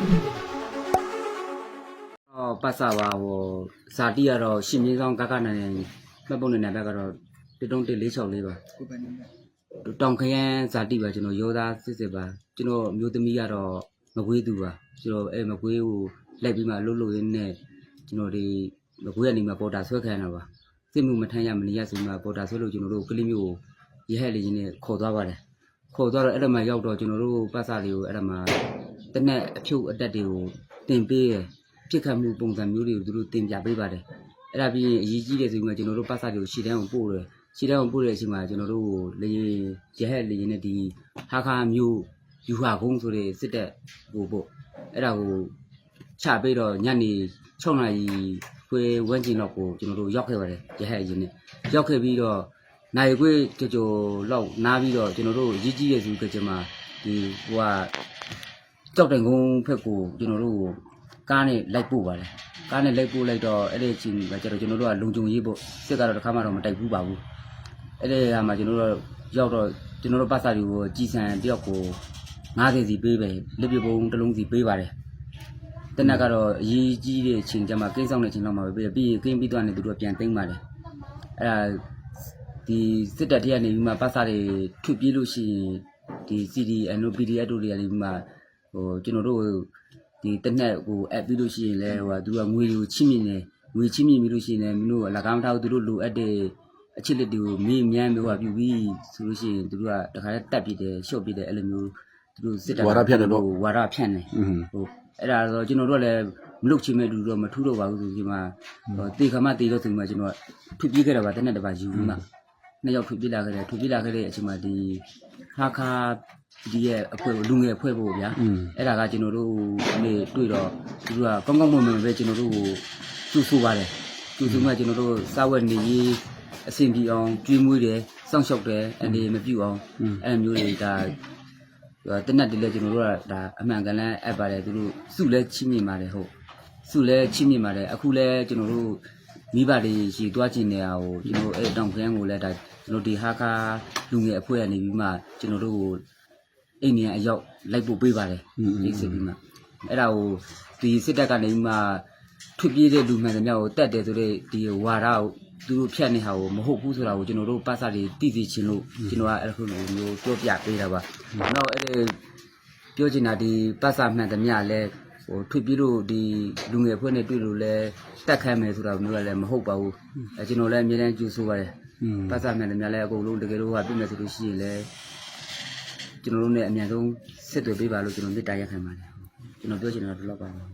အော်ပတ်စာပါဟိုဇာတိကတော့ရှင်မင်းဆောင်ကကနိုင်နေမှတ်ပုံနဲ့နံပါတ်ကတော့13464ပါကိုယ်ပိုင်နေတယ်တောင်ခရမ်းဇာတိပါကျွန်တော်ရောသားစစ်စစ်ပါကျွန်တော်အမျိုးသမီးကတော့မကွေးသူပါကျွန်တော်အဲမကွေးကိုလိုက်ပြီးမှလှုပ်လှုပ်ရင်းနဲ့ကျွန်တော်ဒီမကွေးကနေမှပေါ်တာဆွဲခံရတာပါစစ်မှုမထမ်းရမနေရဆိုမှပေါ်တာဆွဲလို့ကျွန်တော်တို့ကလေးမျိုးကိုရဟက်လေးချင်းနဲ့ခေါ်သွားပါတယ်ခေါ်သွားတော့အဲ့ဒါမှရောက်တော့ကျွန်တော်တို့ပတ်စာလေးကိုအဲ့ဒါမှ တနက်အဖြုတ်အတက်တွေကိုတင်ပေးရပြစ်ခတ်မှုပုံစံမျိုးတွေကိုသူတို့တင်ပြပေးပါတယ်အဲ့ဒါပြီးရင်အရေးကြီးတဲ့ဆိုမှကျွန်တော်တို့ပတ်စာတွေကိုရှီတန်းကိုပို့တယ်ခြေတောင်ပို့တဲ့အချိန်မှာကျွန်တော်တို့ကိုလေရင်ရဟက်လေရင်နဲ့ဒီဟာခါမျိုးယူဟာကုန်းဆိုတဲ့စစ်တပ်ကိုပို့အဲ့ဒါကိုချပေးတော့ညနေ6နာရီခွဲဝန်းကျင်လောက်ကိုကျွန်တော်တို့ရောက်ခဲ့ပါတယ်ရဟက်ရင်နဲ့ရောက်ခဲ့ပြီးတော့နိုင်ခွေကြကြလောက်နားပြီးတော့ကျွန်တော်တို့ရည်ကြီးရဲ့သူကကျမဒီဟိုက ကြောက်တိုင်ကုန်းဖက်ကိုကျွန်တော်တို့ကိုကားနဲ့လိုက်ပို့ပါတယ်ကားနဲ့လိုက်ပို့လိုက်တော့အဲ့ဒီအချိန်ကကျတော့ကျွန်တော်တို့ကလုံခြုံရေးပို့စစ်ကတော့တစ်ခါမှတော့မတိုက်ဘူးပါဘူးအဲ့ဒီဟာမှာကျွန်တော်တို့ရောက်တော့ကျွန်တော်တို့ပတ်စာတွေကိုကြည်စံတယောက်ကို90စီပေးပဲလက်ပြပုံတစ်လုံးစီပေးပါတယ်တနက်ကတော့အရေးကြီးတဲ့အချိန်ကျမှကိန်းဆောင်တဲ့အချိန်လောက်မှာပဲပေးတယ်ပြီးရင်ကိန်းပြီးတော့နေသူတို့ကပြန်သိမ်းပါတယ်အဲ့ဒါဒီစစ်တပ်တရားနေပြီးမှပတ်စာတွေထွပြေးလို့ရှိရင်ဒီ CD NOPDF တို့တွေကနေပြီးမှ ဟိုကျွန်တော်တို့ဒီတနက်ဟိုအပ်ပြီးလို့ရှိရင်လဲဟိုကသူကငွေတွေကိုချိမြင့်နေငွေချိမြင့်ပြီးလို့ရှိရင်လည်းမင်းတို့ကလက်ကားမထားဘူးသူတို့လိုအပ်တဲ့အချစ်လက်တွေကိုမေးမြန်းမျိုးကပြုပြီးဆိုလို့ရှိရင်သူတို့ကတခါတည်းတက်ပြစ်တယ်ရှော့ပြစ်တယ်အဲ့လိုမျိုးသူတို့စစ်တပ်ဝါဒဖြန့်တယ်ပေါ့ဝါဒဖြန့်တယ်อืมဟုတ်အဲ့ဒါတော့ကျွန်တော်တို့ကလည်းမလုတ်ချင်မဲ့လူတော့မထူးတော့ပါဘူးဆိုဒီမှာဟိုတေခါမတေတော့ဆိုဒီမှာကျွန်တော်ကထွပြေးခဲ့တာပါတနေ့တစ်ပါယူပြီးမှနှစ်ယောက်ထွပြေးလာခဲ့တယ်ထွပြေးလာခဲ့တဲ့အချိန်မှာဒီခါခါ ဒီရဲ့အဖွဲ့ကိုလူငယ်အဖွဲ့ဖို့ဗျာအဲ့ဒါကကျွန်တော်တို့အနေတွေ့တော့သူတို့ကကောင်းကောင်းမွန်မွန်ပဲကျွန်တော်တို့ကိုကျူဆူပါတယ်ကျူဆူမှကျွန်တော်တို့စာဝတ်နေရေးအဆင်ပြေအောင်ကြွေးမွေးတယ်စောင့်ရှောက်တယ်အနေမပြုတ်အောင်အဲ့လိုမျိုးတွေဒါတနက်တည်းလဲကျွန်တော်တို့ကဒါအမှန်ကန်လန်းအပ်ပါတယ်သူတို့စုလဲချင်းမြင်ပါတယ်ဟုတ်စုလဲချင်းမြင်ပါတယ်အခုလဲကျွန်တော်တို့မိဘတွေရေတွားကျင်နေတာကိုကျွန်တော်အဲ့တောင်ခန်းကိုလဲဒါကျွန်တော်ဒီဟာခါလူငယ်အဖွဲ့ကနေပြီးမှကျွန်တော်တို့ကို အိမ်နေအရောက်လိုက်ပို့ပေးပါတယ်ဒီစစ်ပြီးမှအဲ့ဒါကိုဒီစစ်တပ်ကနေမှထွက်ပြေးတဲ့လူမှန်သမျှကိုတတ်တယ်ဆိုတဲ့ဒီဝါဒကိုသူတို့ဖြတ်နေတာကိုမဟုတ်ဘူးဆိုတာကိုကျွန်တော်တို့ပတ်စာတွေသိသိချင်းလို့ကျွန်တော်ကအဲ့လိုမျိုးပြောပြပေးတာပါနောက်အဲ့ဒီပြောချင်တာဒီပတ်စာမှန်သမျှလည်းဟိုထွက်ပြေးလို့ဒီလူငယ်ဖွဲ့နဲ့တွေ့လို့လဲတက်ခိုင်းမယ်ဆိုတာမျိုးကလည်းမဟုတ်ပါဘူးအဲကျွန်တော်လည်းအမြဲတမ်းကြိုးဆိုပါတယ်ပတ်စာမှန်သမျှလည်းအကုန်လုံးတကယ်လို့ကပြည့်မယ်ဆိုလို့ရှိရင်လည်း ကျွန်တော်တို့နဲ့အမြန်ဆုံးဆက်သွယ်ပေးပါလို့ကျွန်တော်မေတ္တာရက်ခံပါတယ်ကျွန်တော်ပြောချင်တာတော့လောက်ပါပါ